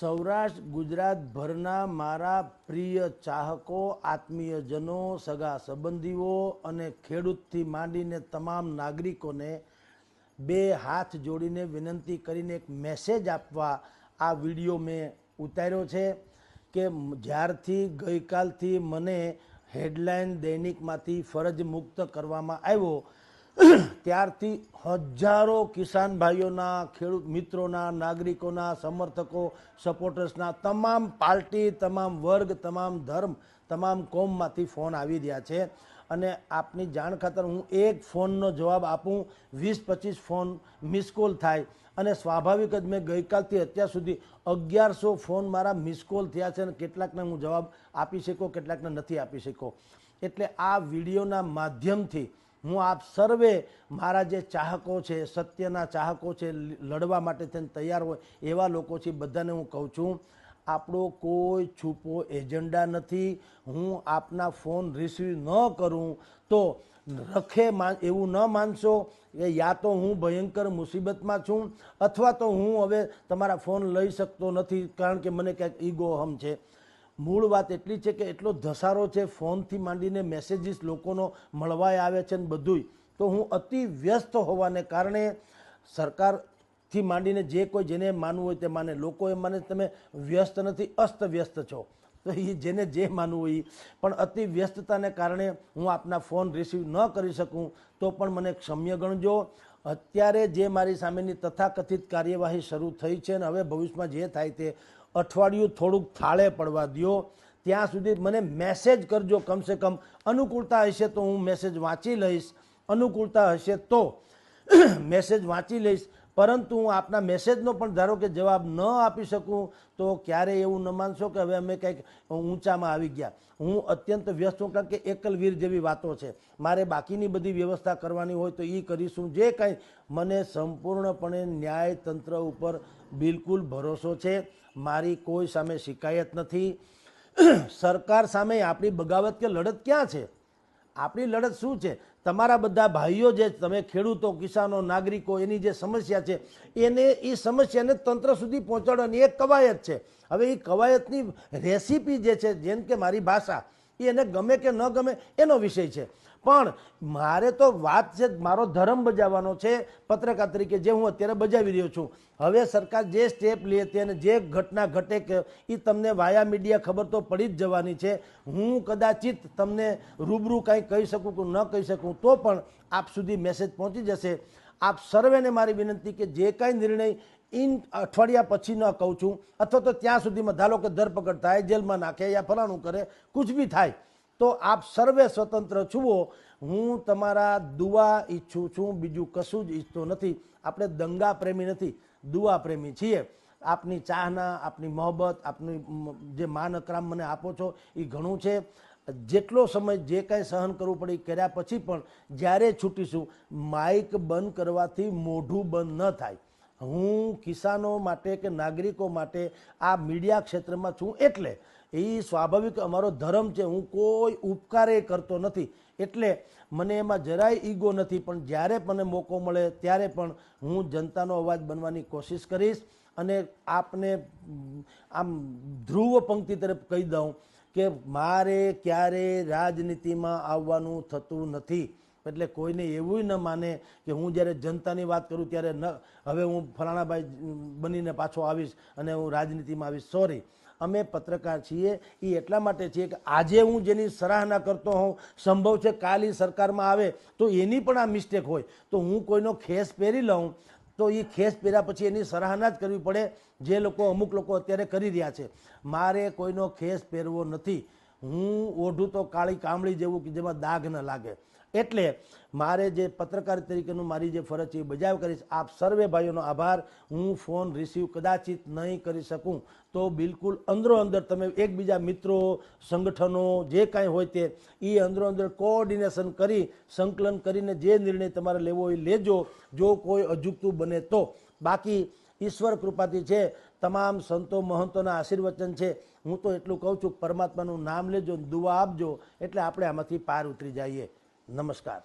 સૌરાષ્ટ્ર ગુજરાતભરના મારા પ્રિય ચાહકો, આત્મીયજનો, સગા સંબંધીઓ અને ખેડૂતથી માંડીને તમામ નાગરિકોને બે હાથ જોડીને વિનંતી કરીને એક મેસેજ આપવા આ વીડિયો મેં ઉતાર્યો છે કે જ્યારથી ગઈકાલથી મને હેડલાઇન દૈનિકમાંથી ફરજ મુક્ત કરવામાં આવ્યો ત્યારથી હજારો કિસાન ભાઈઓના, ખેડૂત મિત્રોના, નાગરિકોના, સમર્થકો સપોર્ટર્સના તમામ પાર્ટી, તમામ વર્ગ, તમામ ધર્મ, તમામ કોમમાંથી ફોન આવી રહ્યા છે. અને આપની જાણ ખાતર હું એક ફોનનો જવાબ આપું, વીસ પચીસ ફોન મિસકોલ થાય. અને સ્વાભાવિક જ મેં ગઈકાલથી અત્યાર સુધી અગિયારસો ફોન મારા મિસકોલ થયા છે અને કેટલાકને હું જવાબ આપી શકો કેટલાકને નથી આપી શકો એટલે આ વિડીયોના માધ્યમથી હું આપ સર્વે મારા જે ચાહકો છે, સત્યના ચાહકો છે, લડવા માટે થઈને તૈયાર હોય એવા લોકો છે બધાને હું કહું છું, આપણો કોઈ છુપો એજન્ડા નથી. હું આપના ફોન રિસીવ ન કરું તો રખે એવું ન માનશો કે યા તો હું ભયંકર મુસીબતમાં છું અથવા તો હું હવે તમારા ફોન લઈ શકતો નથી કારણ કે મને ક્યાંક ઈગો હમ છે. મૂળ વાત એટલી છે કે એટલો ધસારો છે, ફોનથી માંડીને મેસેજીસ લોકોનો મળવાય આવે છે ને બધુંય. તો હું અતિ વ્યસ્ત હોવાને કારણે સરકારથી માંડીને જે કોઈ જેને માનવું હોય તે માને. લોકો એમ માને તમે વ્યસ્ત નથી, અસ્ત વ્યસ્ત છો. તો એ જેને જે માનવું હોય. પણ અતિ વ્યસ્તતાને કારણે હું આપના ફોન રિસીવ ન કરી શકું, તો પણ મને ક્ષમ્ય ગણજો. અત્યારે જે મારી સામેની તથાકથિત કાર્યવાહી શરૂ થઈ છે અને હવે ભવિષ્યમાં જે થાય તે અઠવાડિયું થોડુંક થાળે પડવા દ્યો. ત્યાં સુધી મને મેસેજ કરજો કમસે કમ. અનુકૂળતા હશે તો હું મેસેજ વાંચી લઈશ. અનુકૂળતા હશે તો મેસેજ વાંચી લઈશ. પરંતુ હું આપના મેસેજનો પણ ધારો કે જવાબ ન આપી શકું, તો ક્યારે એવું ન માનશો કે હવે અમે કંઈક ઊંચામાં આવી ગયા. હું અત્યંત વ્યસ્ત છું, કારણ કે એકલવીર જેવી વાતો છે. મારે બાકીની બધી વ્યવસ્થા કરવાની હોય તો એ કરીશું. જે કાંઈ મને સંપૂર્ણપણે ન્યાયતંત્ર ઉપર બિલકુલ ભરોસો છે. મારી કોઈ સામે શિકાયત નથી. સરકાર સામે આપણી બગાવત કે લડત ક્યાં છે? આપણી લડત શું છે? તમારા બધા ભાઈઓ જે તમે ખેડૂતો, કિસાનો, નાગરિકો, એની જે સમસ્યા છે, એને એ સમસ્યાને તંત્ર સુધી પહોંચાડવાની એક કવાયત છે. હવે એ કવાયતની રેસીપી જે છે, જેમ કે મારી ભાષા એ એને ગમે કે ન ગમે એનો વિષય છે. પણ મારે તો વાત છે, મારો ધર્મ બજાવવાનો છે, પત્રકાર તરીકે જે હું અત્યારે બજાવી રહ્યો છું. હવે સરકાર જે સ્ટેપ લે તે અને જે ઘટના ઘટે કે એ તમને વાયા મીડિયા ખબર તો પડી જ જવાની છે. હું કદાચિત તમને રૂબરૂ કાંઈ કહી શકું કે ન કહી શકું, તો પણ આપ સુધી મેસેજ પહોંચી જશે. આપ સર્વેને મારી વિનંતી કે જે કાંઈ નિર્ણય ઇન અઠવાડિયા પછી ન કહું છું, અથવા તો ત્યાં સુધીમાં ધારો કે ધરપકડ થાય, જેલમાં નાખે યા ફલાણું કરે, કુછ બી થાય, તો આપ સર્વે સ્વતંત્ર છુઓ. હું તમારા દુઆ ઈચ્છું છું, બીજું કશું જ ઈચ્છતો નથી. આપણે દંગા પ્રેમી નથી, દુઆ પ્રેમી છીએ. આપની ચાહના, આપની મોહબ્બત, આપની જે માન અકરામ મને આપો છો એ ઘણું છે. જેટલો સમય જે કાંઈ સહન કરવું પડે એ કર્યા પછી પણ જ્યારે છૂટીશું માઇક બંધ કરવાથી મોઢું બંધ ન થાય. હું કિસાનો માટે કે નાગરિકો માટે આ મીડિયા ક્ષેત્રમાં છું એટલે એ સ્વાભાવિક અમારો ધર્મ છે, હું કોઈ ઉપકારે કરતો નથી. એટલે મને એમાં જરાય ઈગો નથી, પણ જ્યારે મને મોકો મળે ત્યારે પણ હું જનતાનો અવાજ બનવાની કોશિશ કરીશ અને આપને આમ ધ્રુવ પંક્તિ તરફ કહી દઉં કે મારે ક્યારે રાજનીતિમાં આવવાનું થતું નથી. એટલે કોઈને એવું ન માને કે હું જ્યારે જનતાની વાત કરું ત્યારે ન હવે હું ફલાણાભાઈ બનીને પાછો આવીશ અને હું રાજનીતિમાં આવીશ. સોરી અમે પત્રકાર છીએ. એ એટલા માટે છીએ કે આજે હું જેની સરાહના કરતો હોઉં, સંભવ છે કાલ સરકારમાં આવે, તો એની પણ આ મિસ્ટેક હોય. તો હું કોઈનો ખેસ પહેરી લઉં, તો એ ખેસ પહેર્યા પછી એની સરાહના જ કરવી પડે. જે લોકો અમુક લોકો અત્યારે કરી રહ્યા છે. મારે કોઈનો ખેસ પહેરવો નથી. હું ઓઢું તો કાળી કામળી જેવું કે જેમાં દાગ ન લાગે. એટલે મારે જે પત્રકાર તરીકેનું મારી જે ફરજ છે એ બજાવ કરીશ. આપ સર્વે ભાઈઓનો આભાર. હું ફોન રિસીવ કદાચિત નહીં કરી શકું. તો બિલકુલ અંદરો અંદર તમે એકબીજા મિત્રો, સંગઠનો, જે કાંઈ હોય તે એ અંદરો અંદર કોઓર્ડિનેશન કરી, સંકલન કરીને જે નિર્ણય તમારે લેવો એ લેજો. જો કોઈ અજુગતું બને તો. બાકી ઈશ્વર કૃપાથી છે. તમામ સંતો મહંતોના આશીર્વચન છે. હું તો એટલું કહું છું, પરમાત્માનું નામ લેજો દુઆ આપજો, એટલે આપણે આમાંથી પાર ઉતરી જઈએ. નમસ્કાર.